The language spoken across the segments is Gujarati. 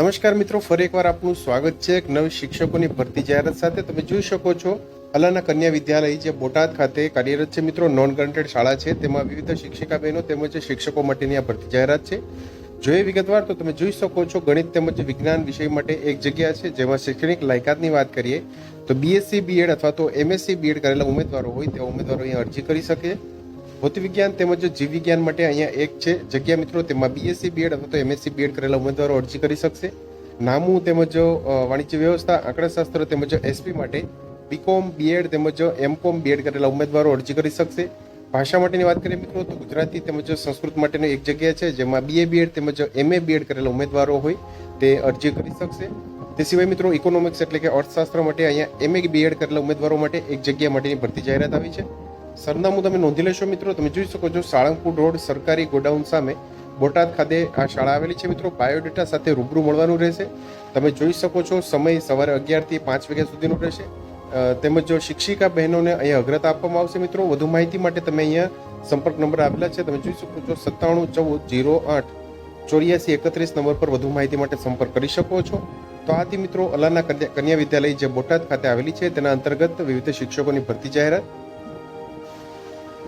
નમસ્કાર મિત્રો, ફરી એકવાર આપનું સ્વાગત છે એક નવી શિક્ષકોની ભરતી જાહેરાત સાથે. તમે જોઈ શકો છો, અલાના કન્યા વિદ્યાલય જે બોટાદ ખાતે કાર્યરત છે, મિત્રો, નોન ગ્રાન્ટેડ શાળા છે. તેમાં વિવિધ શિક્ષિકા બહેનો તેમજ શિક્ષકો માટેની આ ભરતી જાહેરાત છે. જોઈએ વિગતવાર, તો તમે જોઈ શકો છો, ગણિત તેમજ વિજ્ઞાન વિષય માટે એક જગ્યા છે, જેમાં શૈક્ષણિક લાયકાતની વાત કરીએ, તો બીએસસી બીએડ અથવા તો એમએસસી બીએડ કરેલા ઉમેદવારો હોય તેવા ઉમેદવારો અહીંયા અરજી કરી શકે. ભૌતિક વિજ્ઞાન તેમજ જીવ વિજ્ઞાન માટે અહીંયા એક છે. જગ્યા મિત્રો, તેમાં બીએસસી બીએડ અથવા તો એમએસસી બીએડ કરેલા ઉમેદવારો અરજી કરી શકશે. નામું તેમજ વાણિજ્ય વ્યવસ્થા, આંકડાશાસ્ત્ર તેમજ એસપી માટે બીકોમ બીએડ તેમજ એમકોમ બીએડ કરેલા ઉમેદવારો અરજી કરી શકશે. ભાષા માટેની વાત કરીએ મિત્રો, તો ગુજરાતી તેમજ સંસ્કૃત માટેની એક જગ્યા છે, જેમાં બીએ બીએડ તેમજ એમએ બીએડ કરેલા ઉમેદવારો હોય તે અરજી કરી શકશે. તે સિવાય મિત્રો ઇકોનોમિક્સ એટલે કે અર્થશાસ્ત્ર માટે અહીંયા એમએ બીએડ કરેલા ઉમેદવારો માટે એક જગ્યા માટેની ભરતી જાહેરાત આવી છે. સરનામું તમે નોંધી લેશો મિત્રો. તમે જોઈ શકો છો સાળંગપુર રોડ સરકારી ગોડાઉન સામે બોટાદ ખાતે આ શાળા આવેલી છે મિત્રો. બાયોડેટા સાથે રૂબરૂ મળવાનું રહેશે. તમે જોઈ શકો છો સમય સવારે અગિયારથી પાંચ વાગ્યા સુધીનો રહેશે. તેમજ જો શિક્ષિકા બહેનોને અહીંયા અગ્રતા આપવામાં આવશે મિત્રો. વધુ માહિતી માટે તમે અહીંયા સંપર્ક નંબર આપેલા છે. તમે જોઈ શકો છો સત્તાણું ચૌદ જીરો આઠ ચોર્યાસી એકત્રીસ નંબર પર વધુ માહિતી માટે સંપર્ક કરી શકો છો. તો આથી મિત્રો અલાના કન્યા વિદ્યાલય જે બોટાદ ખાતે આવેલી છે. તેના અંતર્ગત વિવિધ શિક્ષકોની ભરતી જાહેરાત.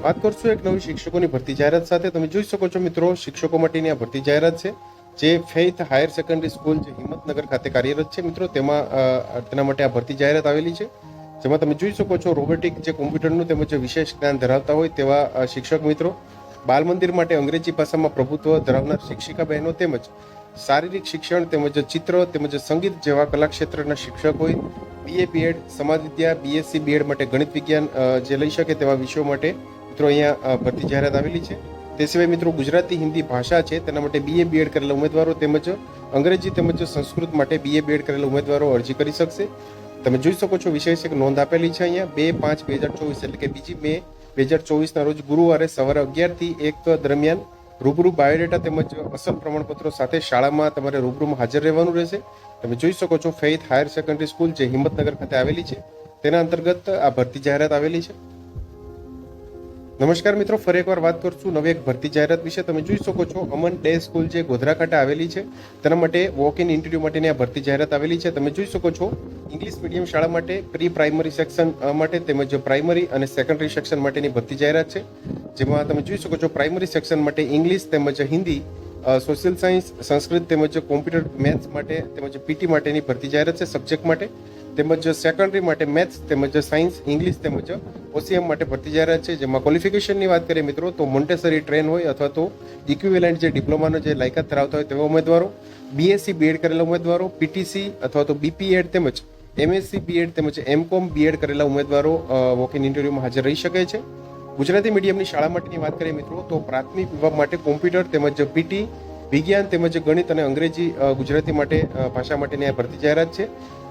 વાત કરશું એક નવી શિક્ષકોની ભરતી જાહેરાત સાથે. તમે જોઈ શકો છો મિત્રો, શિક્ષકો માટેની આ ભરતી જાહેરાત છે, જે ફેઇથ હાયર સેકન્ડરી સ્કૂલ જે હિંમતનગર ખાતે કાર્યરત છે. મિત્રો, તેમાં તેના માટે આ ભરતી જાહેરાત આવેલી છે, જેમાં તમે જોઈ શકો છો રોબોટિક જે કોમ્પ્યુટરનું તેમજ વિશેષ જ્ઞાન ધરાવતા હોય તેવા શિક્ષક મિત્રો. બાલ મંદિર માટે અંગ્રેજી ભાષામાં પ્રભુત્વ ધરાવનાર શિક્ષિકા બહેનો તેમજ શારીરિક શિક્ષણ તેમજ ચિત્ર તેમજ સંગીત જેવા કલા ક્ષેત્રના શિક્ષક હોય. બીએ બીએડ સમાજ વિદ્યા બીએસસી બીએડ માટે ગણિત વિજ્ઞાન જે લઈ શકે તેવા વિષયો માટે મિત્રો અહીંયા ભરતી જાહેરાત આવેલી છે. તે સિવાય મિત્રો ગુજરાતી હિન્દી ભાષા છે, તેના માટે બીએ બીએડ કરેલા ઉમેદવારો તેમજ અંગ્રેજી તેમજ સંસ્કૃત માટે બીએ બીએડ કરેલા ઉમેદવારો અરજી કરી શકશે. તમે જોઈ શકો છો વિશેષ એક નોંધ આપેલી છે અહીંયા. બે પાંચ બે હજાર ચોવીસ એટલે કે બીજી મે બે હજાર ચોવીસના રોજ ગુરુવારે સવારે અગિયારથી એક દરમિયાન રૂબરૂ બાયોડેટા તેમજ અસલ પ્રમાણપત્રો સાથે શાળામાં તમારે રૂબરૂમાં હાજર રહેવાનું રહેશે. તમે જોઈ શકો છો ફેઇથ હાયર સેકન્ડરી સ્કૂલ જે હિંમતનગર ખાતે આવેલી છે. તેના અંતર્ગત આ ભરતી જાહેરાત આવેલી છે. નમસ્કાર મિત્રો, ફરી એકવાર વાત કરશું નવી એક ભરતી જાહેરાત વિશે. તમે જોઈ શકો છો, અમન ડે સ્કૂલ જે ગોધરા ખાતે આવેલી છે, તેના માટે વોક ઇન ઇન્ટરવ્યૂ માટેની આ ભરતી જાહેરાત આવેલી છે. તમે જોઈ શકો છો ઇંગ્લિશ મીડિયમ શાળા માટે પ્રી પ્રાઇમરી સેક્શન માટે તેમજ પ્રાઇમરી અને સેકન્ડરી સેક્શન માટેની ભરતી જાહેરાત છે. જેમાં તમે જોઈ શકો છો પ્રાઇમરી સેક્શન માટે ઇંગ્લિશ તેમજ હિન્દી સોશિયલ સાયન્સ સંસ્કૃત તેમજ કોમ્પ્યુટર મેથ્સ માટે તેમજ પીટી માટેની ભરતી જાહેરાત છે સબ્જેક્ટ માટે. તેમજ સેકન્ડરી માટે મેથ્સ તેમજ સાયન્સ ઇંગ્લિશ તેમજ ઓસીએમ માટે ભરતી જાહેરાત છે. જેમાં ક્વોલિફિકેશનની વાત કરીએ મિત્રો, તો મોન્ટેસરી ટ્રેન હોય અથવા તો ઇક્વિવેલન્ટ જે ડિપ્લોમાનો જે લાયકાત ધરાવતા હોય તેવા ઉમેદવારો બીએસસી બીએડ કરેલા ઉમેદવારો પીટીસી અથવા તો બીપીએડ તેમજ એમએસસી બીએડ તેમજ એમકોમ બીએડ કરેલા ઉમેદવારો વોક ઇન ઇન્ટરવ્યુમાં હાજર રહી શકે છે. ગુજરાતી મીડિયમની શાળા માટેની વાત કરીએ મિત્રો, તો પ્રાથમિક વિભાગ માટે કોમ્પ્યુટર તેમજ પીટી વિજ્ઞાન તેમજ ગણિત અને અંગ્રેજી ગુજરાતી માટે ભાષા માટેની આ ભરતી જાહેરાત છે.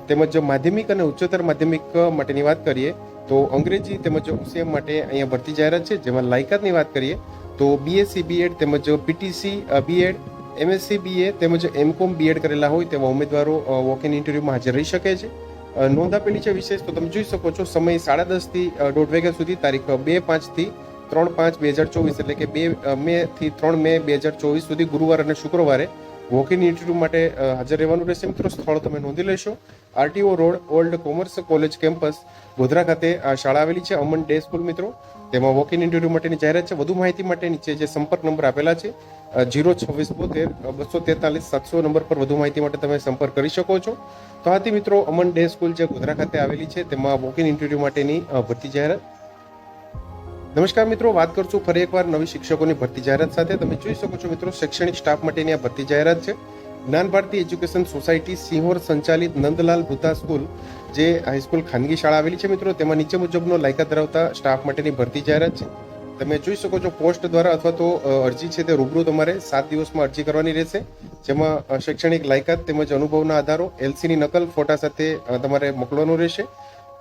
તેમજ માધ્યમિક અને ઉચ્ચતર માધ્યમિક માટેની વાત કરીએ, તો અંગ્રેજી તેમજ ઓસીએમ માટે અહીંયા ભરતી જાહેરાત છે, જેમાં લાયકાતની વાત કરીએ, તો બીએસસી બીએડ તેમજ PTC B Ed M Sc BA તેમજ એમકોમ બીએડ કરેલા હોય તેવા ઉમેદવારો વોક ઇન ઇન્ટરવ્યુમાં હાજર રહી શકે છે. નોંધ આપેલી છે વિશેષ, તો તમે જોઈ શકો છો, સમય સાડા દસથી દોઢ વાગ્યા સુધી, તારીખ બે પાંચથી ત્રણ પાંચ બે હજાર ચોવીસ, એટલે કે બે મે થી ત્રણ મે બે હજાર ચોવીસ સુધી ગુરુવાર અને શુક્રવારે વોક ઇન ઇન્ટરવ્યૂ માટે હાજર રહેવાનું રહેશે. મિત્રો, સ્થળ તમે નોંધી લેશો. RTO road old commerce college campus Godhra ખાતે આ શાળા આવેલી છે, અમન ડે સ્કૂલ, મિત્રો. તેમાં વોક ઇન ઇન્ટરવ્યૂ માટેની જાહેરાત છે. વધુ માહિતી માટે નીચે જે સંપર્ક નંબર આપેલા છે જીરો છવ્વીસ બોતેર બસો તેતાલીસ, સાતસો નંબર પર વધુ માહિતી માટે તમે સંપર્ક કરી શકો છો. તો આથી, મિત્રો, અમન ડે સ્કૂલ જે ગોધરા ખાતે આવેલી છે, તેમાં વોક ઇન ઇન્ટરવ્યૂ માટેની ભરતી જાહેરાત નમસ્કાર મિત્રો, વાત કરશું ફરી એકવાર નવી શિક્ષકોની ભરતી જાહેરાત સાથે. તમે જોઈ શકો છો મિત્રો, શૈક્ષણિક સ્ટાફ માટેની આ ભરતી જાહેરાત છે. જ્ઞાન ભારતી એજ્યુકેશન સોસાયટી સિંહોર સંચાલિત નંદલાલ ભૂતા સ્કૂલ, જે હાઈસ્કૂલ ખાનગી શાળા આવેલી છે મિત્રો. તેમાં નીચે મુજબનો લાયકાત ધરાવતા સ્ટાફ માટેની ભરતી જાહેરાત છે. તમે જોઈ શકો છો પોસ્ટ દ્વારા અથવા તો અરજી છે તે રૂબરૂ તમારે સાત દિવસમાં અરજી કરવાની રહેશે. જેમાં શૈક્ષણિક લાયકાત તેમજ અનુભવના આધારો એલસીની નકલ, ફોટા સાથે તમારે મોકલવાનું રહેશે.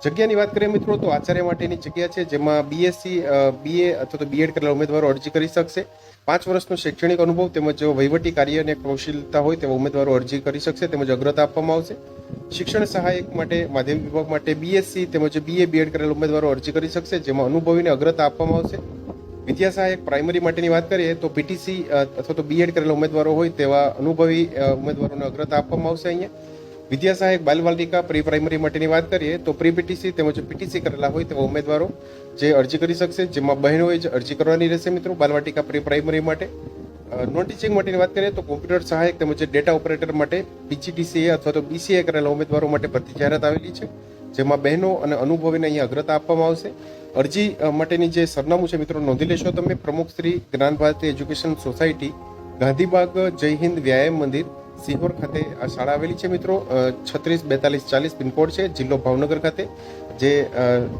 જગ્યાની વાત કરીએ મિત્રો તો આચાર્ય માટેની જગ્યા છે, જેમાં બીએસસી બીએ અથવા તો બીએડ કરેલા ઉમેદવારો અરજી કરી શકશે. પાંચ વર્ષનો શૈક્ષણિક અનુભવ તેમજ વહીવટી કાર્ય અને કૌશલતા હોય તેવા ઉમેદવારો અરજી કરી શકશે તેમજ અગ્રતા આપવામાં આવશે. શિક્ષણ સહાયક માટે, માધ્યમિક વિભાગ માટે બીએસસી તેમજ બીએ બીએડ કરેલા ઉમેદવારો અરજી કરી શકશે, જેમાં અનુભવીને અગ્રતા આપવામાં આવશે. વિદ્યા સહાયક પ્રાઇમરી માટેની વાત કરીએ તો પીટીસી અથવા તો બીએડ કરેલા ઉમેદવારો હોય તેવા અનુભવી ઉમેદવારોને અગ્રતા આપવામાં આવશે અહીંયા. વિદ્યા સહાયક બાલવાલિકા પ્રી પ્રાઇમરી માટેની વાત કરીએ તો પ્રી પીટીસી તેમજ પીટીસી કરેલા હોય તેવા ઉમેદવારો જે અરજી કરી શકશે, જેમાં બહેનોએ જ અરજી કરવાની રહેશે મિત્રો બાલવાટિકા પ્રી પ્રાઇમરી માટે. નોન ટીચિંગ માટેની વાત કરીએ તો કોમ્પ્યુટર સહાયક તેમજ ડેટા ઓપરેટર માટે પીજીટીસીએ અથવા તો બીસીએ કરેલા ઉમેદવારો માટે ભરતી જાહેરાત આવેલી છે, જેમાં બહેનો અને અનુભવીને અહીંયા અગ્રતા આપવામાં આવશે. અરજી માટેની જે સરનામું છે મિત્રો નોંધી લેશો તમે. પ્રમુખ શ્રી જ્ઞાન ભારતી એજ્યુકેશન સોસાયટી, ગાંધીબાગ જય હિન્દ વ્યાયામ મંદિર સિહોર ખાતે આ શાળા આવેલી છે મિત્રો. છત્રીસ, બેતાલીસ, ચાલીસ પિનકોડ છે. જિલ્લો ભાવનગર ખાતે, જે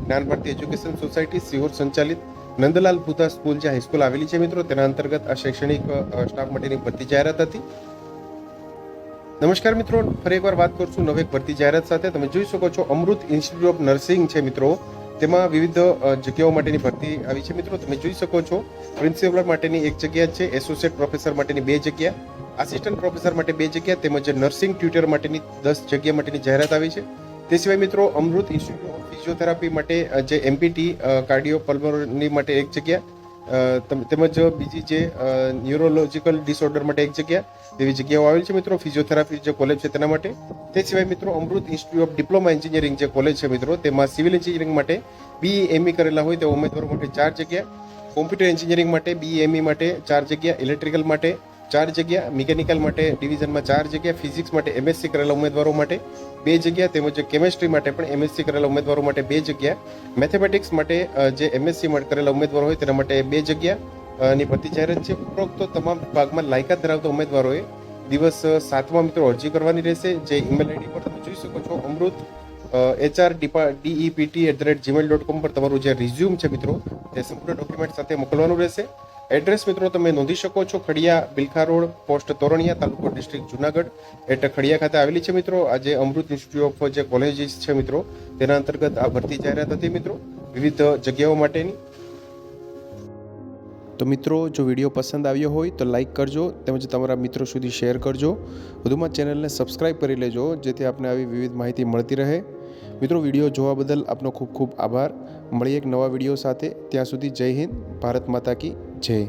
જ્ઞાન ભારતી એજ્યુકેશન સોસાયટી સિહોર સંચાલિત નંદલાલ ભૂતા સ્કૂલ જે હાઈસ્કૂલ આવેલી છે મિત્રો, તેના અંતર્ગત આ શૈક્ષણિક સ્ટાફ માટેની ભરતી જાહેરાત હતી. નમસ્કાર મિત્રો, ફરી એકવાર વાત કરશું નવી ભરતી જાહેરાત સાથે. તમે જોઈ શકો છો અમૃત ઇન્સ્ટિટ્યૂટ ઓફ નર્સિંગ છે મિત્રો. તેમાં વિવિધ જગ્યાઓ માટેની ભરતી આવી છે. મિત્રો, તમે જોઈ શકો છો પ્રિન્સિપલ માટેની એક જગ્યા છે, એસોસિએટ પ્રોફેસર માટેની બે જગ્યા, આસિસ્ટન્ટ પ્રોફેસર માટે બે જગ્યા તેમજ નર્સિંગ ટ્યુટર માટેની દસ જગ્યા માટેની જાહેરાત આવી છે. તે સિવાય મિત્રો, અમૃત ઇન્સ્ટિટ્યૂટ ઓફ ફિઝિયોથેરાપી માટે જે એમપીટી કાર્ડિયો પલ્મોનરી માટે એક જગ્યા તેમજ બીજી જે ન્યુરોલોજીકલ ડિસઓર્ડર માટે એક જગ્યા, એવી જગ્યાઓ આવેલી છે મિત્રો ફિઝિયોથેરાપી જે કોલેજ છે તેના માટે. તે સિવાય મિત્રો Amrut institute of diploma engineering જે કોલેજ છે મિત્રો, તેમાં સિવિલ એન્જિનિયરિંગ માટે બી એમઈ કરેલા હોય તેવા ઉમેદવારો માટે ચાર જગ્યા કોમ્પ્યુટર એન્જિનિયરિંગ માટે બી એમઈ માટે ચાર જગ્યા ઇલેક્ટ્રિકલ માટે ચાર જગ્યા મિકેનિકલ માટે ડિવિઝનમાં ચાર જગ્યા ફિઝિક્સ માટે એમએસસી કરેલા ઉમેદવારો માટે, બે જગ્યા તેમજ કેમેસ્ટ્રી માટે પણ એમએસસી કરેલા ઉમેદવારો માટે બે જગ્યા. મેથેમેટિક્સ માટે જે એમએસસી કરેલા ઉમેદવારો હોય તેના માટે બે જગ્યા. ની ભરતી જાહેરાત છે, ઉપરોક્ત તમામ ભાગમાં લાયકાત ધરાવતા ઉમેદવારોએ દિવસ સાતમા મિત્રો અરજી કરવાની રહેશે. જે ઈમેલ આઈડી પર તમે જોઈ શકો છો, Amrut HR DEPT at the rate Gmail dot com પર તમારું જે રિઝ્યુમ છે મિત્રો, તે સંપૂર્ણ ડોક્યુમેન્ટ સાથે મોકલવાનું રહેશે. એડ્રેસ મિત્રો તમે નોંધી શકો છો ખડિયા બિલખા રોડ, પોસ્ટ તોરણિયા, તાલુકો ડિસ્ટ્રિક્ટ જુનાગઢ એટ ખડિયા ખાતે આવેલી છે મિત્રો. આજે અમૃત ઇન્સ્ટિટ્યૂટ ઓફ જે કોલેજીસ છે મિત્રો, તેના અંતર્ગત આ ભરતી જાહેરાત હતી મિત્રો. વિવિધ જગ્યાઓ માટેની. તો મિત્રો, જો વીડિયો પસંદ આવ્યો હોય તો લાઇક કરજો, તેમજ તમારા મિત્રો સુધી શેર કરજો. વધુમાં ચેનલને સબસ્ક્રાઇબ કરી લેજો, જેથી આપને આવી વિવિધ માહિતી મળતી રહે. મિત્રો, વીડિયો જોવા બદલ આપનો ખૂબ ખૂબ આભાર. મળીએ એક નવા વીડિયો સાથે. ત્યાં સુધી જય હિન્દ ભારત માતા કી જય.